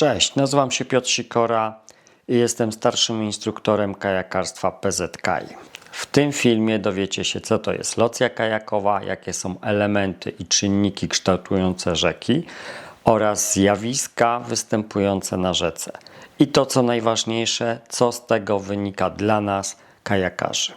Cześć, nazywam się Piotr Sikora i jestem starszym instruktorem kajakarstwa PZKI. W tym filmie dowiecie się, co to jest locja kajakowa, jakie są elementy i czynniki kształtujące rzeki oraz zjawiska występujące na rzece. I to, co najważniejsze, co z tego wynika dla nas, kajakarzy.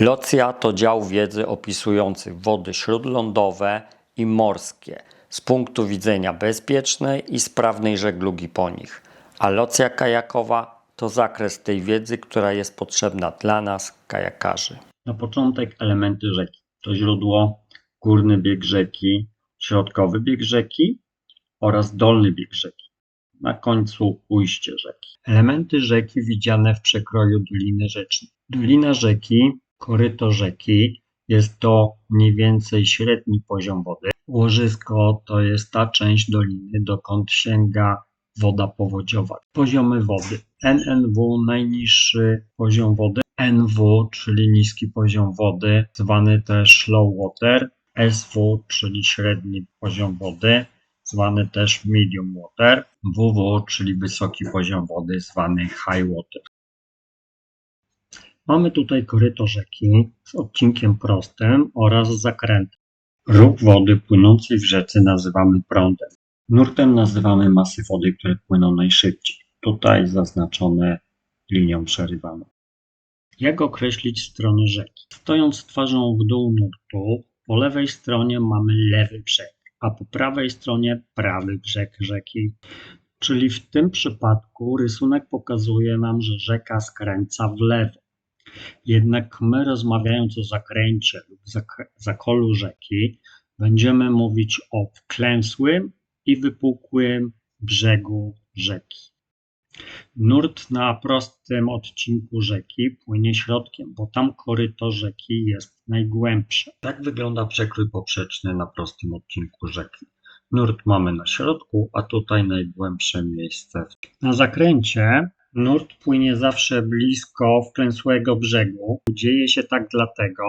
Locja to dział wiedzy opisujący wody śródlądowe i morskie z punktu widzenia bezpiecznej i sprawnej żeglugi po nich, a locja kajakowa to zakres tej wiedzy, która jest potrzebna dla nas, kajakarzy. Na początek elementy rzeki. To źródło, górny bieg rzeki, środkowy bieg rzeki oraz dolny bieg rzeki. Na końcu ujście rzeki. Elementy rzeki widziane w przekroju Doliny Rzecznej. Dolina rzeki, koryto rzeki jest to mniej więcej średni poziom wody. Łożysko to jest ta część doliny, dokąd sięga woda powodziowa. Poziomy wody. NNW najniższy poziom wody, NW, czyli niski poziom wody, zwany też low water, SW, czyli średni poziom wody, zwany też medium water, WW, czyli wysoki poziom wody, zwany high water. Mamy tutaj koryto rzeki z odcinkiem prostym oraz zakrętem. Róg wody płynącej w rzece nazywamy prądem. Nurtem nazywamy masy wody, które płyną najszybciej. Tutaj zaznaczone linią przerywaną. Jak określić stronę rzeki? Stojąc twarzą w dół nurtu, po lewej stronie mamy lewy brzeg, a po prawej stronie prawy brzeg rzeki. Czyli w tym przypadku rysunek pokazuje nam, że rzeka skręca w lewo. Jednak my rozmawiając o zakręcie lub zak- zakolu rzeki, będziemy mówić o wklęsłym i wypukłym brzegu rzeki. Nurt na prostym odcinku rzeki płynie środkiem, bo tam koryto rzeki jest najgłębsze. Tak wygląda przekrój poprzeczny na prostym odcinku rzeki. Nurt mamy na środku, a tutaj najgłębsze miejsce. Na zakręcie nurt płynie zawsze blisko wklęsłego brzegu. Dzieje się tak dlatego,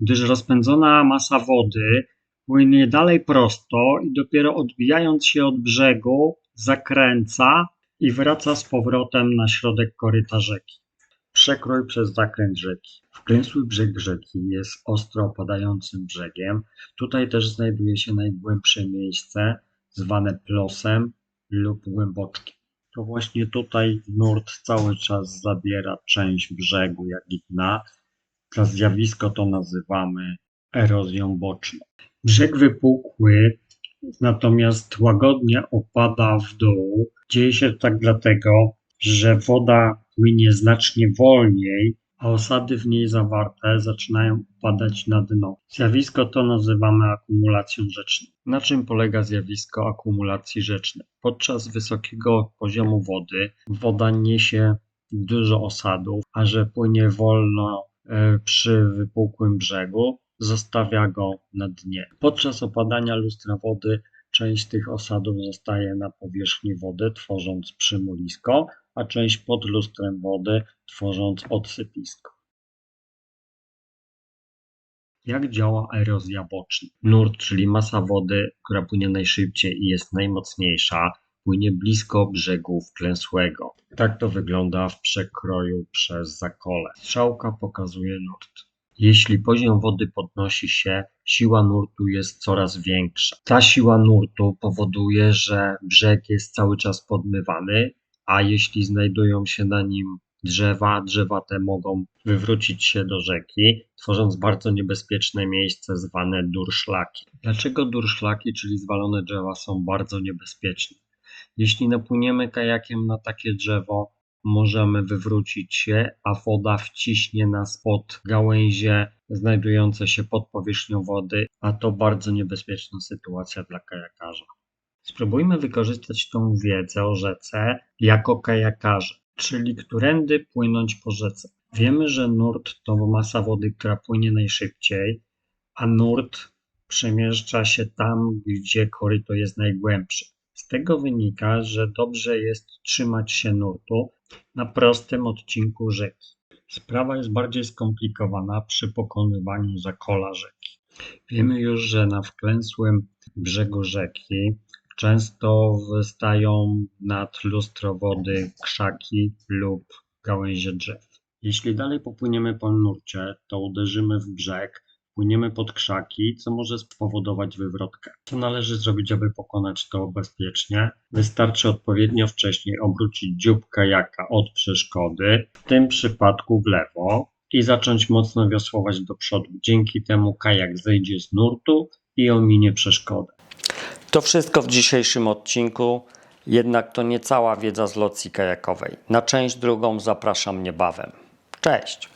gdyż rozpędzona masa wody płynie dalej prosto i dopiero odbijając się od brzegu zakręca i wraca z powrotem na środek koryta rzeki. Przekrój przez zakręt rzeki. Wklęsły brzeg rzeki jest ostro opadającym brzegiem. Tutaj też znajduje się najgłębsze miejsce, zwane plosem lub głęboczkiem. To właśnie tutaj nurt cały czas zabiera część brzegu, jak i dna. To zjawisko to nazywamy erozją boczną. Brzeg wypukły natomiast łagodnie opada w dół. Dzieje się tak dlatego, że woda płynie znacznie wolniej, a osady w niej zawarte zaczynają upadać na dno. Zjawisko to nazywamy akumulacją rzeczną. Na czym polega zjawisko akumulacji rzecznej? Podczas wysokiego poziomu wody woda niesie dużo osadów, a że płynie wolno e, przy wypukłym brzegu, zostawia go na dnie. Podczas opadania lustra wody część tych osadów zostaje na powierzchni wody, tworząc przymulisko, a część pod lustrem wody, tworząc odsypisko. Jak działa erozja boczna? Nurt, czyli masa wody, która płynie najszybciej i jest najmocniejsza, płynie blisko brzegu wklęsłego. Tak to wygląda w przekroju przez zakole. Strzałka pokazuje nurt. Jeśli poziom wody podnosi się, siła nurtu jest coraz większa. Ta siła nurtu powoduje, że brzeg jest cały czas podmywany, a jeśli znajdują się na nim drzewa, drzewa te mogą wywrócić się do rzeki, tworząc bardzo niebezpieczne miejsce zwane durszlaki. Dlaczego durszlaki, czyli zwalone drzewa, są bardzo niebezpieczne? Jeśli napłyniemy kajakiem na takie drzewo, możemy wywrócić się, a woda wciśnie nas pod gałęzie znajdujące się pod powierzchnią wody, a to bardzo niebezpieczna sytuacja dla kajakarza. Spróbujmy wykorzystać tą wiedzę o rzece jako kajakarze, czyli którędy płynąć po rzece. Wiemy, że nurt to masa wody, która płynie najszybciej, a nurt przemieszcza się tam, gdzie koryto jest najgłębsze. Z tego wynika, że dobrze jest trzymać się nurtu na prostym odcinku rzeki. Sprawa jest bardziej skomplikowana przy pokonywaniu zakola rzeki. Wiemy już, że na wklęsłym brzegu rzeki często wystają nad lustro wody krzaki lub gałęzie drzew. Jeśli dalej popłyniemy po nurcie, to uderzymy w brzeg, płyniemy pod krzaki, co może spowodować wywrotkę. Co należy zrobić, aby pokonać to bezpiecznie? Wystarczy odpowiednio wcześniej obrócić dziób kajaka od przeszkody, w tym przypadku w lewo, i zacząć mocno wiosłować do przodu. Dzięki temu kajak zejdzie z nurtu i ominie przeszkodę. To wszystko w dzisiejszym odcinku, jednak to nie cała wiedza z locji kajakowej. Na część drugą zapraszam niebawem. Cześć!